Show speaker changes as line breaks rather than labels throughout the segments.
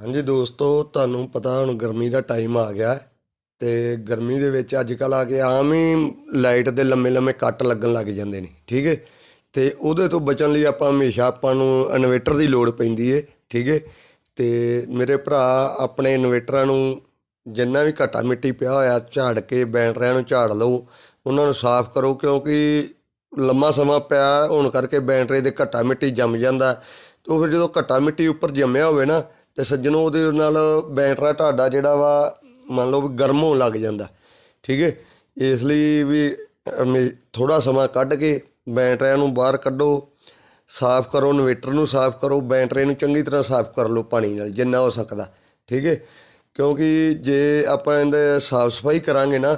ਹਾਂਜੀ ਦੋਸਤੋ, ਤੁਹਾਨੂੰ ਪਤਾ ਹੁਣ ਗਰਮੀ ਦਾ ਟਾਈਮ ਆ ਗਿਆ ਹੈ ਤੇ ਗਰਮੀ ਦੇ ਵਿੱਚ ਅੱਜ ਕੱਲ੍ਹ ਆ ਕੇ ਆਮ ਹੀ ਲਾਈਟ ਦੇ ਲੰਮੇ ਲੰਮੇ ਕੱਟ ਲੱਗਣ ਲੱਗ ਜਾਂਦੇ ਨੇ, ਠੀਕ ਹੈ? ਤੇ ਉਹਦੇ ਤੋਂ ਬਚਣ ਲਈ ਆਪਾਂ ਹਮੇਸ਼ਾ ਆਪਾਂ ਨੂੰ ਇਨਵੇਟਰ ਦੀ ਲੋੜ ਪੈਂਦੀ ਹੈ, ਠੀਕ ਹੈ? ਤੇ ਮੇਰੇ ਭਰਾ ਆਪਣੇ ਇਨਵੇਟਰਾਂ ਨੂੰ ਜਿੰਨਾ ਵੀ ਘਾਟਾ ਮਿੱਟੀ ਪਿਆ ਹੋਇਆ ਝਾੜ ਕੇ ਬੈਟਰੀਆਂ ਨੂੰ ਝਾੜ ਲਓ, ਉਹਨਾਂ ਨੂੰ ਸਾਫ਼ ਕਰੋ ਕਿਉਂਕਿ ਲੰਮਾ ਸਮਾਂ ਪਿਆ ਹੋਣ ਕਰਕੇ ਬੈਟਰੀ ਦੇ ਘਾਟਾ ਮਿੱਟੀ ਜੰਮ ਜਾਂਦਾ। ਤੇ ਉਹ ਫਿਰ ਜਦੋਂ ਘਟਾ ਮਿੱਟੀ ਉੱਪਰ ਜੰਮਿਆ ਹੋਵੇ ਨਾ ਤੇ ਸੱਜਣੋ ਉਹਦੇ ਨਾਲ ਬੈਟਰਾ ਤੁਹਾਡਾ ਜਿਹੜਾ ਵਾ, ਮੰਨ ਲਓ ਵੀ ਗਰਮ ਹੋਣ ਲੱਗ ਜਾਂਦਾ। ਠੀਕ ਹੈ ਇਸ ਲਈ ਵੀ ਥੋੜਾ ਸਮਾਂ ਕੱਢ ਕੇ ਬੈਟਰੀਆਂ ਨੂੰ ਬਾਹਰ ਕੱਢੋ, ਸਾਫ਼ ਕਰੋ, ਇਨਵੇਟਰ ਨੂੰ ਸਾਫ਼ ਕਰੋ ਬੈਟਰੀ ਨੂੰ ਚੰਗੀ ਤਰ੍ਹਾਂ ਸਾਫ਼ ਕਰ ਲਓ ਪਾਣੀ ਨਾਲ, ਜਿੰਨਾ ਹੋ ਸਕਦਾ। ਠੀਕ ਹੈ ਕਿਉਂਕਿ ਜੇ ਆਪਾਂ ਇਹਦੇ ਸਾਫ਼ ਸਫ਼ਾਈ ਕਰਾਂਗੇ ਨਾ,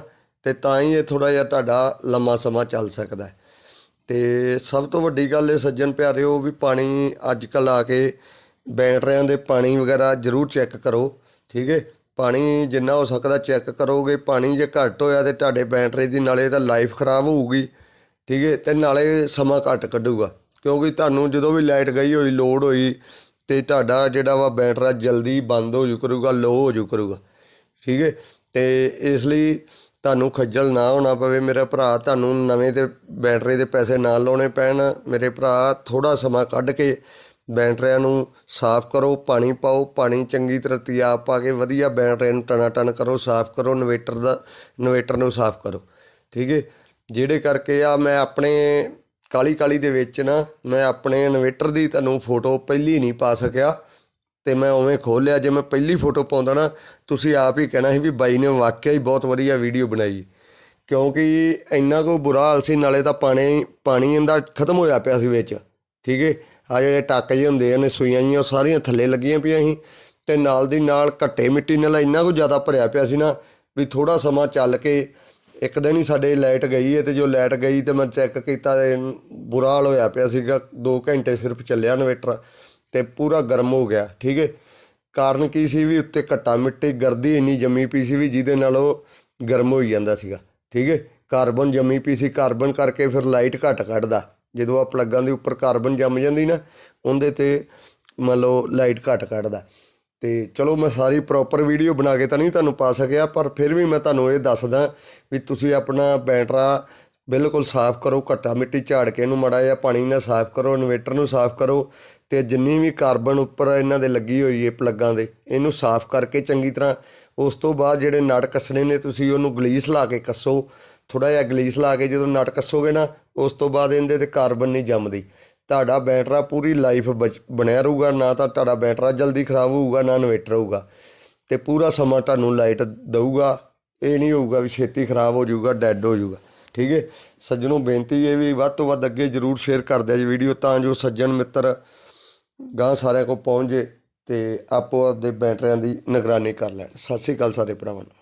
ਤੇ ਤਾਂ ਹੀ ਇਹ ਥੋੜਾ ਜਿਹਾ ਤੁਹਾਡਾ ਲੰਮਾ ਸਮਾਂ ਚੱਲ ਸਕਦਾ ਹੈ। ਤੇ ਸਭ ਤੋਂ ਵੱਡੀ ਗੱਲ ਇਹ ਸੱਜਣ ਪਿਆਰਿਓ ਵੀ ਪਾਣੀ ਅੱਜ ਕੱਲ ਆ ਕੇ ਬੈਟਰੀਆਂ ਦੇ ਪਾਣੀ ਵਗੈਰਾ ਜ਼ਰੂਰ ਚੈੱਕ ਕਰੋ, ਠੀਕ ਹੈ? ਪਾਣੀ ਜਿੰਨਾ ਹੋ ਸਕਦਾ ਚੈੱਕ ਕਰੋਗੇ, ਪਾਣੀ ਜੇ ਘੱਟ ਹੋਇਆ ਤੇ ਤੁਹਾਡੇ ਬੈਟਰੀ ਦੀ ਨਾਲੇ ਤਾਂ ਲਾਈਫ ਖਰਾਬ ਹੋਊਗੀ, ਠੀਕ ਹੈ? ਤੇ ਨਾਲੇ ਸਮਾਂ ਘੱਟ ਕੱਢੂਗਾ, ਕਿਉਂਕਿ ਤੁਹਾਨੂੰ ਜਦੋਂ ਵੀ ਲਾਈਟ ਗਈ ਹੋਈ, ਲੋਡ ਹੋਈ ਤੇ ਤੁਹਾਡਾ ਜਿਹੜਾ ਵਾ ਬੈਟਰਾ ਜਲਦੀ ਬੰਦ ਹੋ ਜੂ ਕਰੂਗਾ, ਲੋ ਹੋ ਜੂ ਕਰੂਗਾ, ਠੀਕ ਹੈ? ਤੇ ਇਸ ਲਈ ਤੁਹਾਨੂੰ ਖੱਜਲ ਨਾ ਹੋਣਾ ਪਵੇ, ਮੇਰਾ ਭਰਾ ਤੁਹਾਨੂੰ ਨਵੇਂ ਤੇ ਬੈਟਰੀ ਦੇ ਪੈਸੇ ਨਾ ਲਾਉਣੇ ਪੈਣ, ਮੇਰੇ ਭਰਾ ਥੋੜਾ ਸਮਾਂ ਕੱਢ ਕੇ ਬੈਟਰੀਆਂ ਨੂੰ ਸਾਫ਼ ਕਰੋ, ਪਾਣੀ ਪਾਓ, ਪਾਣੀ ਚੰਗੀ ਤਰ੍ਹਾਂ ਤਿਆਬ ਪਾ ਕੇ ਵਧੀਆ ਬੈਟਰੀ ਨੂੰ ਟਨਾ ਟਨ ਕਰੋ, ਸਾਫ਼ ਕਰੋ, ਇਨਵੇਟਰ ਦਾ, ਇਨਵੇਟਰ ਨੂੰ ਸਾਫ਼ ਕਰੋ। ਠੀਕ ਹੈ ਜਿਹੜੇ ਕਰਕੇ ਆ ਮੈਂ ਆਪਣੇ ਕਾਲੀ ਕਾਲੀ ਦੇ ਵਿੱਚ ਨਾ, ਮੈਂ ਆਪਣੇ ਇਨਵੇਟਰ ਦੀ ਤੁਹਾਨੂੰ ਫੋਟੋ ਪਹਿਲੀ ਨਹੀਂ ਪਾ ਸਕਿਆ ਤੇ ਮੈਂ ਉਵੇਂ ਖੋਲਿਆ ਜੇ ਮੈਂ ਪਹਿਲੀ ਫੋਟੋ ਪਾਉਂਦਾ ਨਾ, ਤੁਸੀਂ ਆਪ ਹੀ ਕਹਿਣਾ ਸੀ ਵੀ ਬਾਈ ਨੇ ਵਾਕਿਆ ਹੀ ਬਹੁਤ ਵਧੀਆ ਵੀਡੀਓ ਬਣਾਈ। ਕਿਉਂਕਿ ਇੰਨਾ ਕੋ ਬੁਰਾ ਹਾਲ ਸੀ, ਨਾਲੇ ਤਾਂ ਪਾਣੀ ਪਾਣੀ ਇਹਦਾ ਖਤਮ ਹੋਇਆ ਪਿਆ ਸੀ ਵਿੱਚ। ਠੀਕ ਹੈ ਆ ਜਿਹੜੇ ਟੱਕ ਜਿਹੇ ਹੁੰਦੇ ਨੇ ਸੂਈਆਂ ਜੀਆਂ, ਉਹ ਸਾਰੀਆਂ ਥੱਲੇ ਲੱਗੀਆਂ ਪਈਆਂ ਸੀ। ਤੇ ਨਾਲ ਦੀ ਨਾਲ ਘੱਟੇ ਮਿੱਟੀ ਨਾਲ ਇੰਨਾ ਕੁ ਜ਼ਿਆਦਾ ਭਰਿਆ ਪਿਆ ਸੀ ਨਾ ਵੀ ਥੋੜਾ ਸਮਾਂ ਚੱਲ ਕੇ ਇੱਕ ਦਿਨ ਹੀ ਸਾਡੇ ਲਾਈਟ ਗਈ ਹੈ ਤੇ ਜੋ ਲਾਈਟ ਗਈ ਤੇ ਮੈਂ ਚੈੱਕ ਕੀਤਾ ਤੇ ਬੁਰਾ ਹਾਲ ਹੋਇਆ ਪਿਆ ਸੀਗਾ। 2 ਘੰਟੇ ਸਿਰਫ ਚੱਲਿਆ ਇਨਵੇਟਰ ਤੇ ਪੂਰਾ ਗਰਮ ਹੋ ਗਿਆ, ਠੀਕ ਹੈ ਕਾਰਨ ਕੀ ਸੀ ਵੀ ਉੱਤੇ ਘੱਟਾ ਮਿੱਟੀ, ਗਰਦੀ ਇੰਨੀ ਜੰਮੀ ਪਈ ਸੀ ਵੀ ਜਿਹਦੇ ਨਾਲ ਉਹ ਗਰਮ ਹੋਈ ਜਾਂਦਾ ਸੀਗਾ, ਠੀਕ ਹੈ ਕਾਰਬਨ ਜੰਮੀ ਪਈ ਸੀ, ਕਾਰਬਨ ਕਰਕੇ ਫਿਰ ਲਾਈਟ ਘੱਟ ਕੱਢਦਾ। ਜਦੋਂ ਆ ਪਲੱਗਾਂ ਦੇ ਉੱਪਰ ਕਾਰਬਨ ਜੰਮ ਜਾਂਦੀ ਨਾ, ਉਹਦੇ ਤੇ ਮੰਨ ਲਓ ਲਾਈਟ ਘੱਟ ਕੱਢਦਾ। ਤੇ ਚਲੋ ਮੈਂ ਸਾਰੀ ਪ੍ਰੋਪਰ ਵੀਡੀਓ ਬਣਾ ਕੇ ਤਾਂ ਨਹੀਂ ਤੁਹਾਨੂੰ ਪਾ ਸਕਿਆ, ਪਰ ਫਿਰ ਵੀ ਮੈਂ ਤੁਹਾਨੂੰ ਇਹ ਦੱਸਦਾ ਵੀ ਤੁਸੀਂ ਆਪਣਾ ਬੈਟਰਾ ਬਿਲਕੁਲ ਸਾਫ਼ ਕਰੋ, ਘੱਟਾ ਮਿੱਟੀ ਝਾੜ ਕੇ ਇਹਨੂੰ ਮੜਾ ਜਿਹਾ ਪਾਣੀ ਨਾਲ ਸਾਫ਼ ਕਰੋ, ਇਨਵੇਟਰ ਨੂੰ ਸਾਫ਼ ਕਰੋ ਤੇ ਜਿੰਨੀ ਵੀ ਕਾਰਬਨ ਉੱਪਰ ਇਹਨਾਂ ਦੇ ਲੱਗੀ ਹੋਈ ਹੈ ਪਲੱਗਾਂ ਦੇ, ਇਹਨੂੰ ਸਾਫ਼ ਕਰਕੇ ਚੰਗੀ ਤਰ੍ਹਾਂ ਉਸ ਤੋਂ ਬਾਅਦ ਜਿਹੜੇ ਨਟ ਕੱਸਣੇ ਨੇ ਤੁਸੀਂ ਉਹਨੂੰ ਗਲੀਸ ਲਾ ਕੇ ਕੱਸੋ ਥੋੜਾ ਜਿਹਾ ਗਲੀਸ ਲਾ ਕੇ ਜਦੋਂ ਨਟ ਕੱਸੋਗੇ ਨਾ, ਉਸ ਤੋਂ ਬਾਅਦ ਇਹਦੇ ਤੇ ਕਾਰਬਨ ਨਹੀਂ ਜੰਮਦੀ। ਤੁਹਾਡਾ ਬੈਟਰਾ ਪੂਰੀ ਲਾਈਫ ਬਣਿਆ ਰਹੂਗਾ, ਨਾ ਤਾਂ ਤੁਹਾਡਾ ਬੈਟਰਾ ਜਲਦੀ ਖਰਾਬ ਹੋਊਗਾ, ਨਾ ਇਨਵੇਟਰ ਹੋਊਗਾ ਤੇ ਪੂਰਾ ਸਮਾਂ ਤੁਹਾਨੂੰ ਲਾਈਟ ਦਊਗਾ, ਇਹ ਨਹੀਂ ਹੋਊਗਾ ਵੀ ਛੇਤੀ ਖਰਾਬ ਹੋ ਜਾਊਗਾ, ਡੈੱਡ ਹੋ ਜਾਊਗਾ। ਠੀਕ ਹੈ? ਸੱਜਣੋਂ, ਬੇਨਤੀ ਇਹ ਵੀ ਵੱਧ ਤੋਂ ਵੱਧ ਅੱਗੇ ਜਰੂਰ ਸ਼ੇਅਰ ਕਰ ਦਿਆ ਜੀ ਵੀਡੀਓ ਤਾਂ ਜੋ ਸੱਜਣ ਮਿੱਤਰ ਗਾਂ ਸਾਰਿਆਂ ਕੋਲ ਪਹੁੰਚ ਜੇ ਤੇ ਆਪੋ ਆਪਦੇ ਬੈਟਰੀਆਂ ਦੀ ਨਿਗਰਾਨੀ ਕਰ ਲੈਣ। ਸਤਿ ਸ੍ਰੀ ਅਕਾਲ ਸਾਰੇ ਭਰਾਵਾਂ ਨੂੰ।